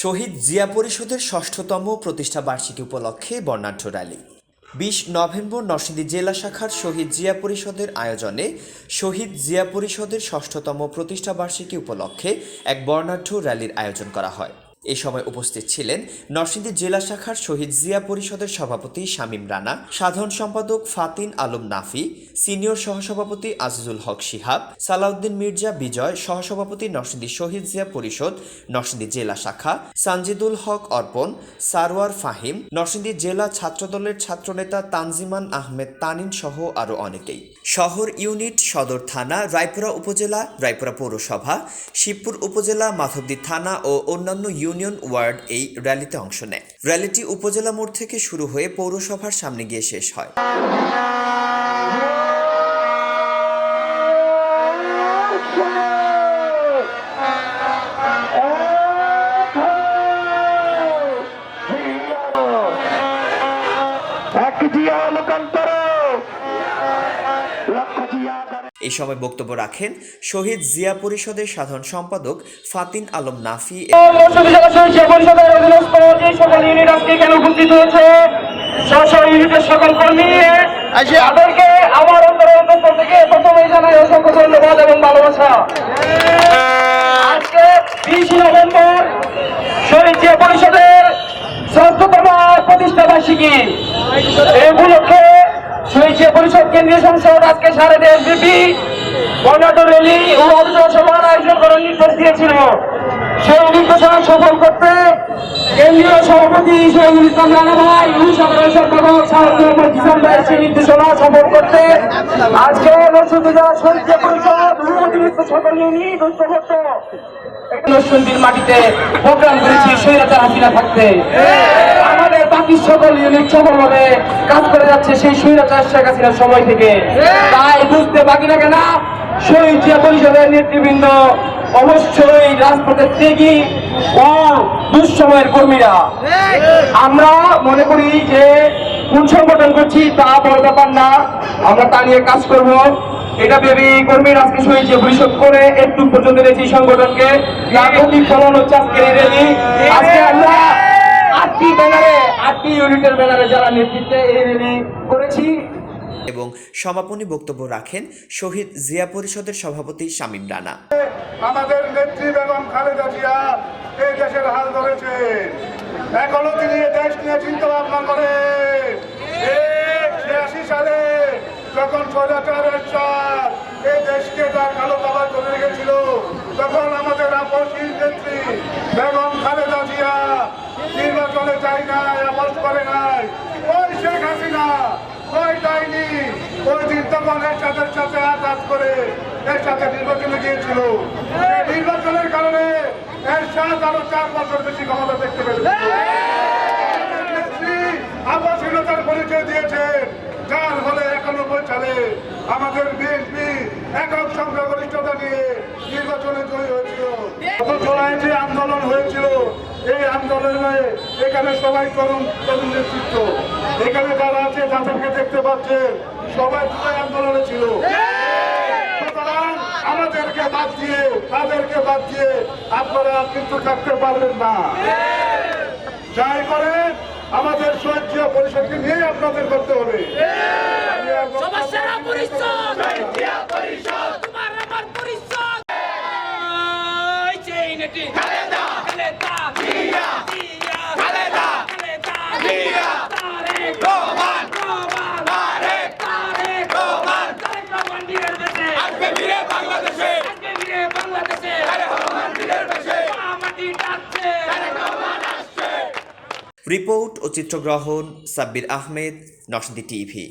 শহীদ জিয়া পরিষদের ষষ্ঠতম প্রতিষ্ঠা বার্ষিকী উপলক্ষে বর্ণাঢ্য র্যালি। বিশ নভেম্বর নরসিংদী জেলা শাখার শহীদ জিয়া পরিষদের আয়োজনে শহীদ জিয়া পরিষদের ষষ্ঠতম প্রতিষ্ঠা বার্ষিকী উপলক্ষে এক বর্ণাঢ্য র্যালির আয়োজন করা হয়। এ সময় উপস্থিত ছিলেন নরসিংদী জেলা শাখার শহীদ জিয়া পরিষদের সভাপতি শামীম রানা, সাধারণ সম্পাদক ফাতিন আলম নাফি, সিনিয়র সহসভাপতি আজিজুল হক শিহাব, সালাউদ্দিন মির্জা বিজয়, সহসভাপতি নরসিংদী শহীদ জিয়া পরিষদ, নরসিংদী জেলা শাখা, সানজিদুল হক অর্পণ, সারওয়ার ফাহিম, নরসিংদী জেলা ছাত্রদলের ছাত্রনেতা তানজিমান আহমেদ তানিন সহ আরও অনেকেই। শহর ইউনিট সদর থানা, রায়পুরা উপজেলা, রায়পুরা পৌরসভা, শিবপুর উপজেলা, মাধবদী থানা ও অন্যান্য ইউনিয়ন ওয়ার্ড এই র্যালিতে অংশ নেয়। র্যালিটি উপজেলা মোড় থেকে শুরু হয়ে পৌরসভার সামনে গিয়ে শেষ হয়। এই সময় বক্তব্য রাখেন শহীদ জিয়া পরিষদের সাধারণ সম্পাদক ফাতিন আলম নাফি সকল কর্মী শহীদ পরিষদ কেন্দ্রীয় সংসদ আজকে সাড়ে দেশব্যাপী বর্ণাঢ্য র্যালি ও আলোচনা সভার আয়োজন করার নির্দেশ দিয়েছিল। সেই নির্দেশনা সফল করতে কেন্দ্রীয় সভাপতি শহীদুল ইসলাম রানা ভাই ও সাধারণ সম্পাদক মোহাম্মদ কিষান ভাই সেই নির্দেশনা সফল করতে আজকে নরসিংদী জেলা শহীদ পরিষদ অতিরিক্ত সকল ইউনিট ঐক্যবদ্ধ নরসিংদীর মাটিতে প্রোগ্রাম করেছি স্বৈরাচার হাসিনা থাকতে। বাকি সকল ইউনিট সফলভাবে কাজ করে যাচ্ছে সেই স্বৈরাচার শেখ হাসিনার সময় থেকে। তাই বুঝতে বাকি লাগে না শহীদ জিয়া পরিষদের নেতৃবৃন্দ অবশ্যই রাজপথের ত্যাগী ও দুঃসময়ের কর্মীরা। আমরা মনে করি যে কোন সংগঠন করছি তা বড় ব্যাপার না আমরা তা নিয়ে কাজ করব। এটা ভেবে কর্মীরা আজকে শহীদ পরিষদ করে একটু পর্যন্ত এই সংগঠনকে। তার প্রতিফলন হচ্ছে আজকের এই র্যালি। আজকে আমরা আটটি আটটি ইউনিটের ব্যানারে যারা নেতৃত্বে এই র্যালি করেছি। এবং সমাপনী বক্তব্য রাখেন শহীদ জিয়া পরিষদের সভাপতি শামীম রানা। আমাদের নেত্রী বেগম খালেদা জিয়া এই দেশের হাল ধরেছে। এখনও তিনি এ দেশ নিয়ে চিন্তা ভাবনা করে ছিয়াশি সালে যখন স্বৈরাচারের চার এই দেশকে তার কালো কাবার করে রেখেছিল তখন আমাদের আপসীর নেত্রী বেগম খালেদা জিয়া নির্বাচনে চাই নাই। দিন তখন এরশাদের সাথে করে এর সাথে নির্বাচনে গিয়েছিল। নির্বাচনের কারণে এরশাদ আরও চার বছর বেশি ক্ষমতা দেখতে পেয়েছিল নেত্রী আপসহীনতার পরিচয় দিয়েছেন। যার ফলে একানব্বই সালে আমাদের বিএনপি একক সংখ্যাগরিষ্ঠতা নিয়ে নির্বাচনে জয়ী হয়েছিল। গত আন্দোলন এই আন্দোলনে এখানে সবাই তরুণ তরুণ নেতৃত্ব। এখানে যারা আছে যাদেরকে দেখতে পাচ্ছেন সবাই জুলাই আন্দোলনে ছিল। আমাদেরকে বাদ দিয়ে তাদেরকে বাদ দিয়ে আপনারা কিন্তু থাকতে পারবেন না। যাই করে আমাদের সহ্য পরিষদকে নিয়ে আপনাদের করতে হবে। পরিষদ! রিপোর্ট ও চিত্রগ্রহণ সাব্বির আহমেদ নরসিংদী টিভি।